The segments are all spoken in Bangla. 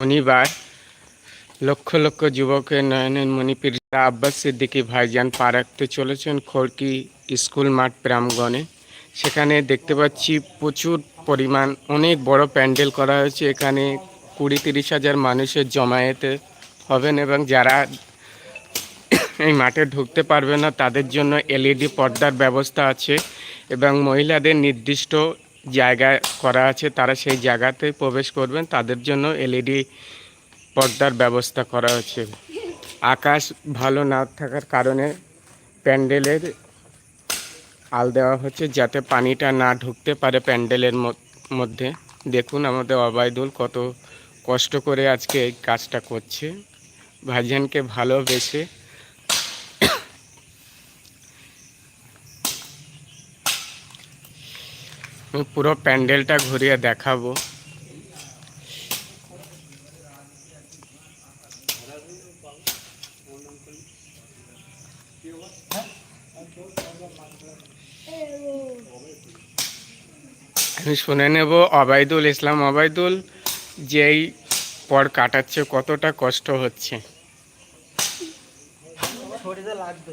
শনিবার লক্ষ লক্ষ যুবকের নয়নের মণিপুর আব্বাস সিদ্দিকী ভাইজান পা রাখতে চলেছেন খড়কি স্কুল মাঠ প্রাঙ্গণে। সেখানে দেখতে পাচ্ছি প্রচুর পরিমাণ, অনেক বড় প্যান্ডেল করা হয়েছে। এখানে কুড়ি তিরিশ হাজার মানুষের জমায়েতে হবেন এবং যারা এই মাঠে ঢুকতে পারবে না, তাদের জন্য এলইডি পর্দার ব্যবস্থা আছে এবং মহিলাদের নির্দিষ্ট জায়গায় করা আছে, তারা সেই জায়গাতে প্রবেশ করবেন। তাদের জন্য এলইডি পর্দার ব্যবস্থা করা হচ্ছে। আকাশ ভালো না থাকার কারণে প্যান্ডেলের আল দেওয়া হচ্ছে, যাতে পানিটা না ঢুকতে পারে প্যান্ডেলের মধ্যে। দেখুন আমাদের অবায়দুল কত কষ্ট করে আজকে এই কাজটা করছে। ভাইজানকে ভালোবেসে পুরো প্যান্ডেলটা ঘুরিয়ে দেখাবো। আমি শুনে নেব অবায়দুল ইসলাম। অবায়দুল যেই পর কাটাচ্ছে, কতটা কষ্ট হচ্ছে? লাগবে।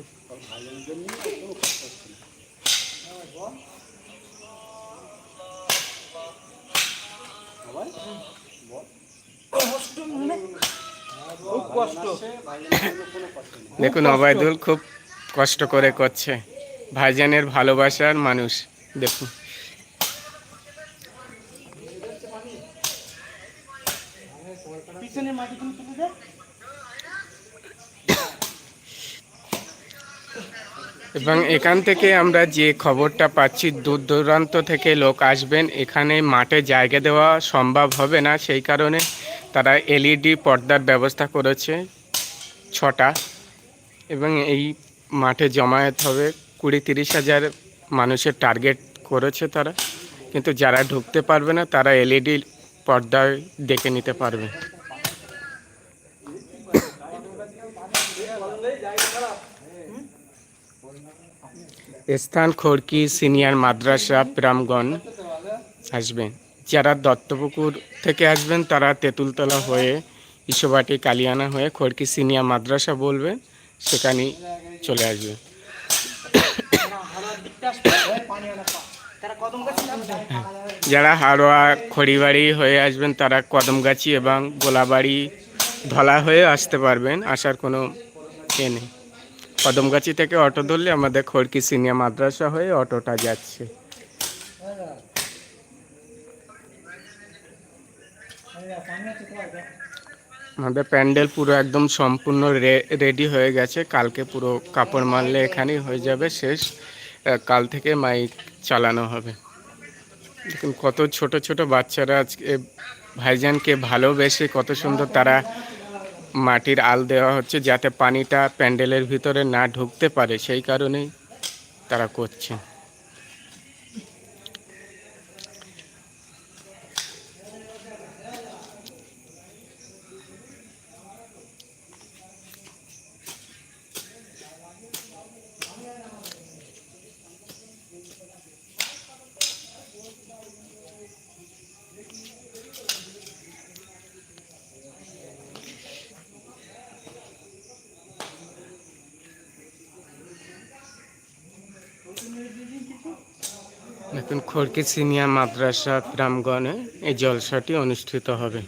দেখুন অবায়দুল খুব কষ্ট করে করছে। ভাইজানের ভালোবাসার মানুষ দেখুন। পিছনের মাটি তুলে এবং এখান থেকে আমরা যে খবরটা পাচ্ছি, দূর দূরান্ত থেকে লোক আসবেন। এখানে মাঠে জায়গা দেওয়া সম্ভব হবে না, সেই কারণে তারা এলইডি পর্দার ব্যবস্থা করেছে ছটা। এবং এই মাঠে জমায়েত হবে কুড়ি তিরিশ হাজার মানুষের টার্গেট করেছে তারা। কিন্তু যারা ঢুকতে পারবে না, তারা এলইডি পর্দায় দেখে নিতে পারবে। স্থান খড়কি সিনিয়র মাদ্রাসা প্রামগণ আসবেন যারা দত্তপুকুর থেকে আসবেন, তারা তেঁতুলতলা হয়ে ইসোবাটি কালিয়ানা হয়ে খড়কি সিনিয়র মাদ্রাসা বলবেন সেখানেই চলে আসবে। তারা কদম গাছ নামছে যারা হাড়োয়া খড়িবাড়ি হয়ে আসবেন, তারা কদমগাছি এবং গোলাবাড়ি ধলা হয়ে আসতে পারবেন, আসার কোনো এ নেই। কদমগাছি থেকে অটো ধরলে আমাদের খড়কি সিনিয়া মাদ্রাসা হয়ে অটোটা যাচ্ছে। আমাদের প্যান্ডেল পুরো একদম সম্পূর্ণ রেডি হয়ে গেছে। কালকে পুরো কাপড় মারলে এখানেই হয়ে যাবে শেষ। কাল থেকে মাইক চালানো হবে। দেখুন, কত ছোট ছোট বাচ্চারা আজকে ভাইজানকে ভালোবেসে কত সুন্দর তারা মাটির আল দেওয়া হচ্ছে যাতে পানিটা প্যান্ডেলের ভিতরে না ঢুকতে পারে, সেই কারণেই তারা করছে। দেখুন খড়কি সিনিয়র মাদ্রাসা গ্রামগণে এই জলসাটি অনুষ্ঠিত হবে।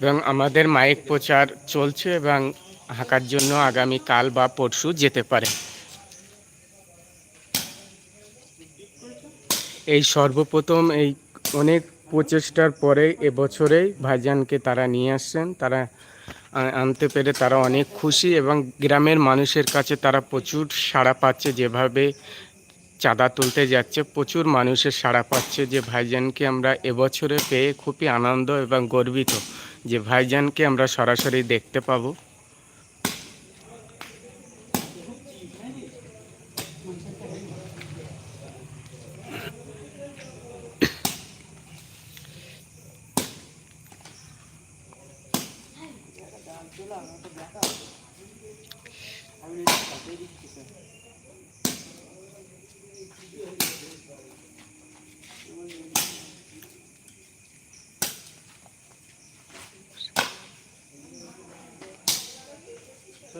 এবং আমাদের মাইক প্রচার চলছে এবং হাঁকার জন্য আগামী কাল বা পরশু যেতে পারে। এই সর্বপ্রথম এই অনেক প্রচেষ্টার পরে এবছরেই ভাইজানকে তারা নিয়ে আসছেন। তারা আনতে পেরে তারা অনেক খুশি এবং গ্রামের মানুষের কাছে তারা প্রচুর সাড়া পাচ্ছে যেভাবে চাঁদা তুলতে যাচ্ছে। প্রচুর মানুষের সাড়া পাচ্ছে যে ভাইজানকে আমরা এবছরে পেয়ে খুবই আনন্দ এবং গর্বিত যে ভাইজানকে আমরা সরাসরি দেখতে পাবো।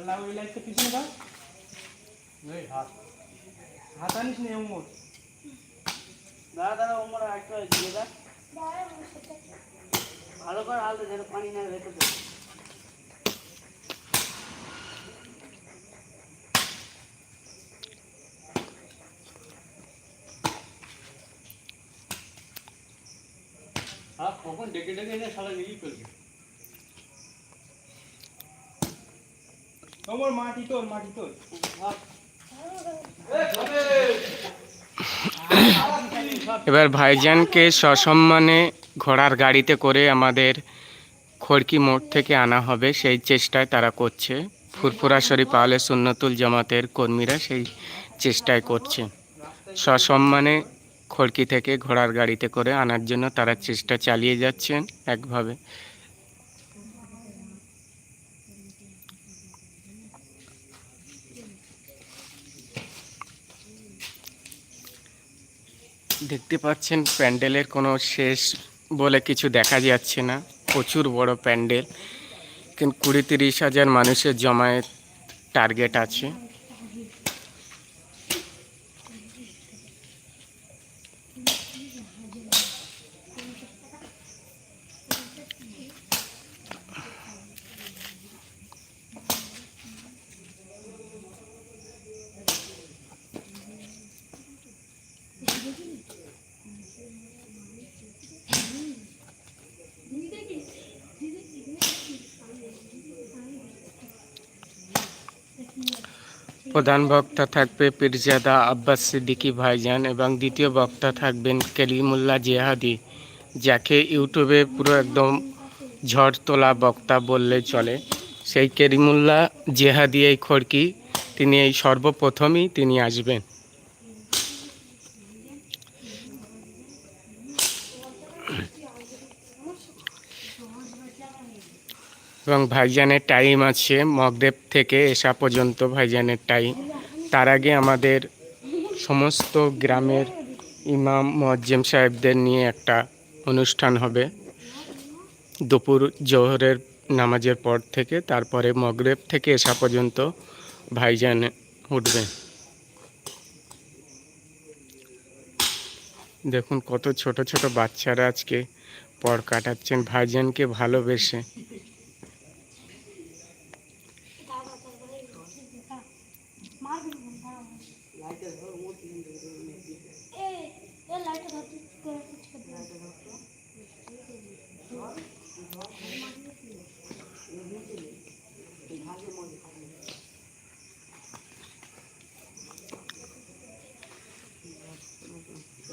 লাউ এই লাইটটা পিছনে হাত হাত আনিস নি অমর দাদা দাদা অমর একটা দিয়ে দা ভালো করে আলতে যেন পানি না রেখে দেবো কখন ডেকে ডেকে এনে নিয়েই ফেলবে? ওমর মাটি তোর মাটি তোর। এবার ভাইজানকে সসম্মানে ঘোড়ার গাড়িতে করে আমাদের খড়কি মোড় থেকে আনা হবে। সেই চেষ্টায় তারা করছে। ফুরফুরা শরীফ আহলে সুন্নতুল জামাতের কর্মীরা সেই চেষ্টায় করছে। সসম্মানে খড়কি থেকে ঘোড়ার গাড়িতে করে আনার জন্য তারা চেষ্টা চালিয়ে যাচ্ছেন একভাবে। দেখতে পাচ্ছেন প্যান্ডেলের কোনো শেষ বলে কিছু দেখা যাচ্ছে না। প্রচুর বড় প্যান্ডেল। কিন্তু কুড়ি তিরিশ হাজার মানুষের জমায়েত টার্গেট আছে। প্রধান বক্তা থাকবে পীরজাদা আব্বাস সিদ্দিকি ভাইজান এবং দ্বিতীয় বক্তা থাকবেন কেলিমুল্লা জেহাদি, যাকে ইউটিউবে পুরো একদম ঝড় তোলা বক্তা বললে চলে। সেই কেলিমুল্লা জেহাদি এই খড়কি, তিনি এই সর্বপ্রথমই তিনি আসবেন। এবং ভাইজানের টাইম আছে মগদেব থেকে এসা পর্যন্ত ভাইজানের টাইম তার আগে আমাদের সমস্ত গ্রামের ইমাম মজ্জেম সাহেবদের নিয়ে একটা অনুষ্ঠান হবে। দুপুর জোহরের নামাজের পর থেকে তারপরে মগরেব থেকে এসা পর্যন্ত ভাইজান উঠবে। দেখুন কত ছোট ছোট বাচ্চারা আজকে পর কাটাচ্ছেন। ভাইজানকে ভালোবেসে।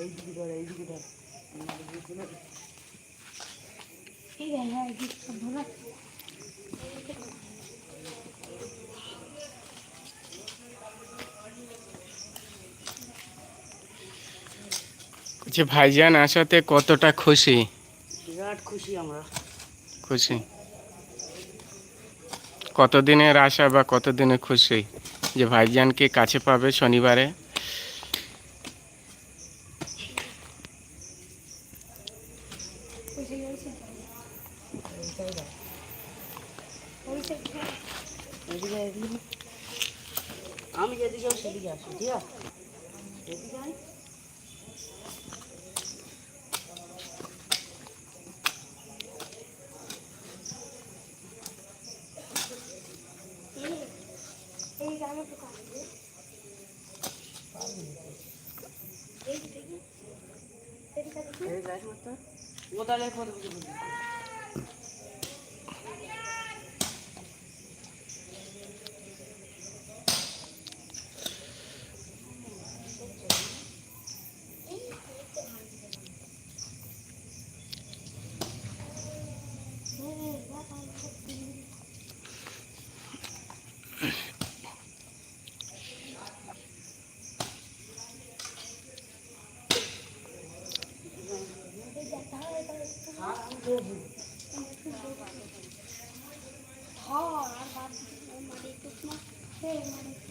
এইদিকে ধর এইদিকে ধর যে ভাইজান আসাতে কতটা খুশি? বিরাট খুশি আমরা। খুশি? কতদিনের আশা বা কতদিনের খুশি? যে ভাইজানকে কাছে পাবে শনিবারে এদিকে এদিকে আমি যেদিকে যাব সেদিকে আসি ঠিক আছে এদিকে আয়। এই লাইট Mm-hmm.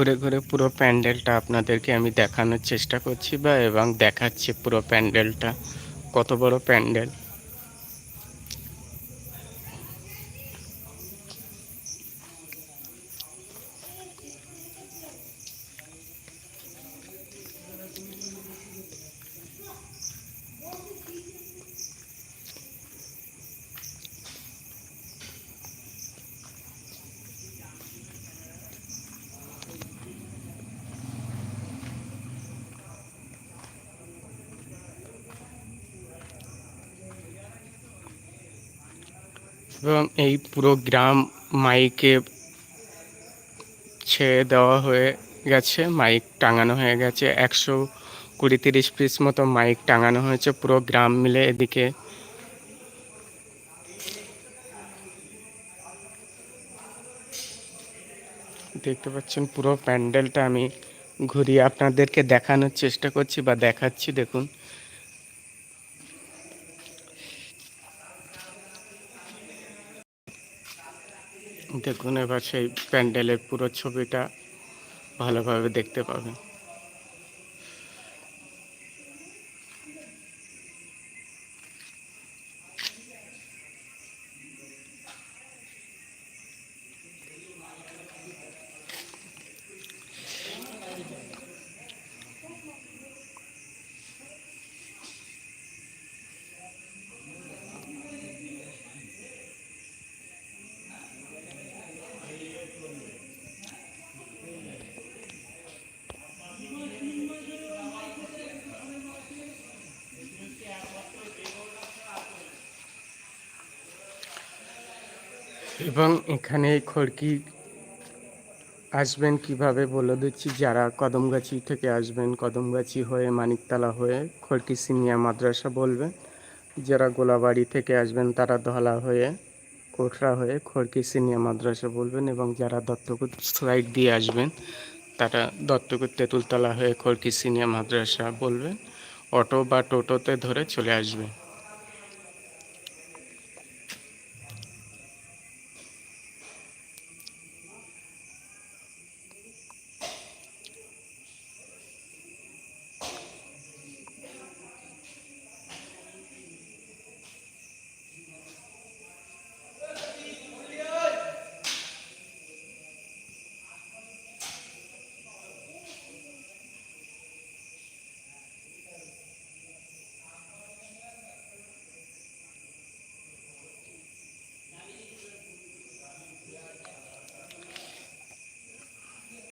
ঘুরে ঘুরে পুরো প্যান্ডেলটা আপনাদেরকে আমি দেখানোর চেষ্টা করছি বা এবং দেখাচ্ছি পুরো প্যান্ডেলটা। কত বড় প্যান্ডেল। এবং এই পুরো গ্রাম মাইকে ছেড়ে দেওয়া হয়ে গেছে, মাইক টাঙানো হয়ে গেছে। একশো কুড়ি তিরিশ পিস মতো মাইক টাঙানো হয়েছে পুরো গ্রাম মিলে এদিকে। দেখতে পাচ্ছেন পুরো প্যান্ডেলটা আমি ঘুরিয়ে আপনাদেরকে দেখানোর চেষ্টা করছি বা দেখাচ্ছি, দেখুন। দেখুন এবার সেই প্যান্ডেলের পুরো ছবিটা ভালোভাবে দেখতে পাবেন। এবং এখানে খড়কি আসবেন কীভাবে বলে দিচ্ছি, যারা কদমগাছি থেকে আসবেন, কদমগাছি হয়ে মানিকতলা হয়ে খড়কি সিনিয়া মাদ্রাসা বলবেন, যারা গোলাবাড়ি থেকে আসবেন তারা ধলা হয়ে, কোটরা হয়ে খড়কি সিনিয়া মাদ্রাসা বলবেন এবং যারা দত্তকুট সাইড দিয়ে আসবেন, তারা দত্তকুট তেঁতুলতলা হয়ে খড়কি সিনিয়া মাদ্রাসা বলবেন, অটো বা টোটোতে ধরে চলে আসবেন।